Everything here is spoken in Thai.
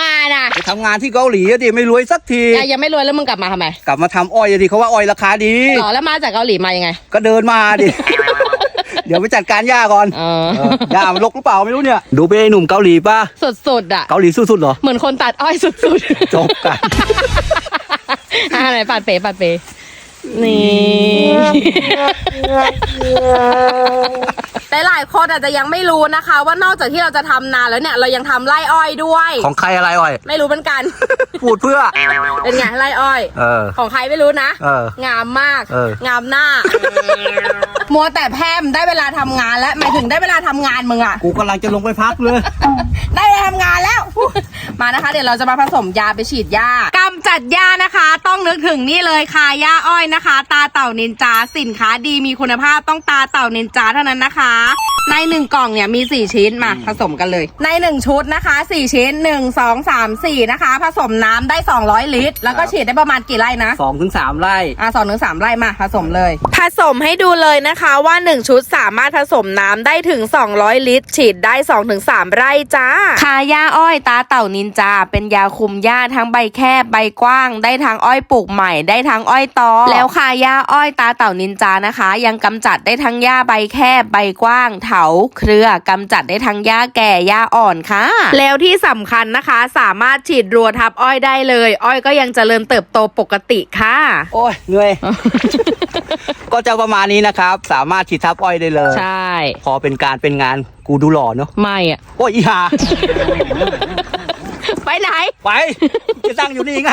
มาน่ะไปทำงานที่เกาหลีอะดิไม่รวยสักทีอะยังไม่รวยแล้วมึงกลับมาทำไมกลับมาทำอ้อยอะดิเขาว่าอ้อยราคาดี หรอแล้วมาจากเกาหลีมายังไง ก็เดินมาดิ เดี๋ยวไปจัดการย่าก่อนเออ เออย่ามันลกหรือเปล่าไม่รู้เนี่ย ดูไปไอ้หนุ่มเกาหลีป่ะ สุดๆอะ เกาหลีสุดๆเหรอ เหมือนคนตัดอ้อยสุดๆจบกันอ่าไหนปัดเป๋ปัดเป๋นี่ แต่หลายคนอาจจะยังไม่รู้นะคะ ว่านอกจากที่เราจะทำนาแล้วเนี่ยเรายังทำไร่อ้อยด้วย ของใครอะไรอ้อย ไม่รู้เหมือนกัน พูดเพื่อ เป็นไงไร่อ้อย เออ ของใครไม่รู้นะ เอองามมาก เออ งามหน้า มัวแต่แพร่มได้เวลาทำงานแล้วหมายถึงได้เวลาทำงานมึงอะ กูกำลังจะลงไปพักเลย ได้เวลาทำงานแล้ว มานะคะ เดี๋ยวเราจะมาผสมยาไปฉีดยากำ จัดยานะคะ ต้องนึกถึงนี่เลยค่ะยาอ้อยนะคะ ตาเต่านินจาสินค้าดีมีคุณภาพต้องตาเต่านินจาเท่านั้นนะคะ ในหนึ่งกล่องเนี่ยมี4ชิ้นมาผสมกันเลย ใน1ชุดนะคะ4ชิ้น1 2 3 4นะคะ ผสมน้ำได้200ลิตร แล้วก็ฉีดได้ประมาณกี่ไร่นะสองถึงสามไร่อะสองถึงสามไร่มาผสมเลย ผสมให้ดูเลยนะคะว่า1ชุดสามารถผสมน้ำได้ถึง 200 ลิตร ฉีดได้ 2-3 ไร่จ้า คาหญ้าอ้อยตาเต่านินจา เป็นยาคุมหญ้าทั้งใบแคบใบกว้าง ได้ทั้งอ้อยปลูกใหม่ ได้ทั้งอ้อยตอ แล้วคาหญ้าอ้อยตาเต่านินจานะคะ ยังกำจัดได้ทั้งหญ้าใบแคบใบกว้าง เถาเครือกำจัดได้ทั้งหญ้าแก่หญ้าอ่อนค่ะ แล้วที่สำคัญนะคะ สามารถฉีดรัวทับอ้อยได้เลย อ้อยก็ยังเจริญเติบโตปกติค่ะ โอ้ยเหนื่อยก็จะประมาณนี้นะครับ สามารถฉีดทับอ้อยได้เลย ใช่ พอเป็นการเป็นงานกูดูหล่อเนาะไม่อะโอ้ยอีหาไป ไหน ไปจะตั้งอยู่นี่ไง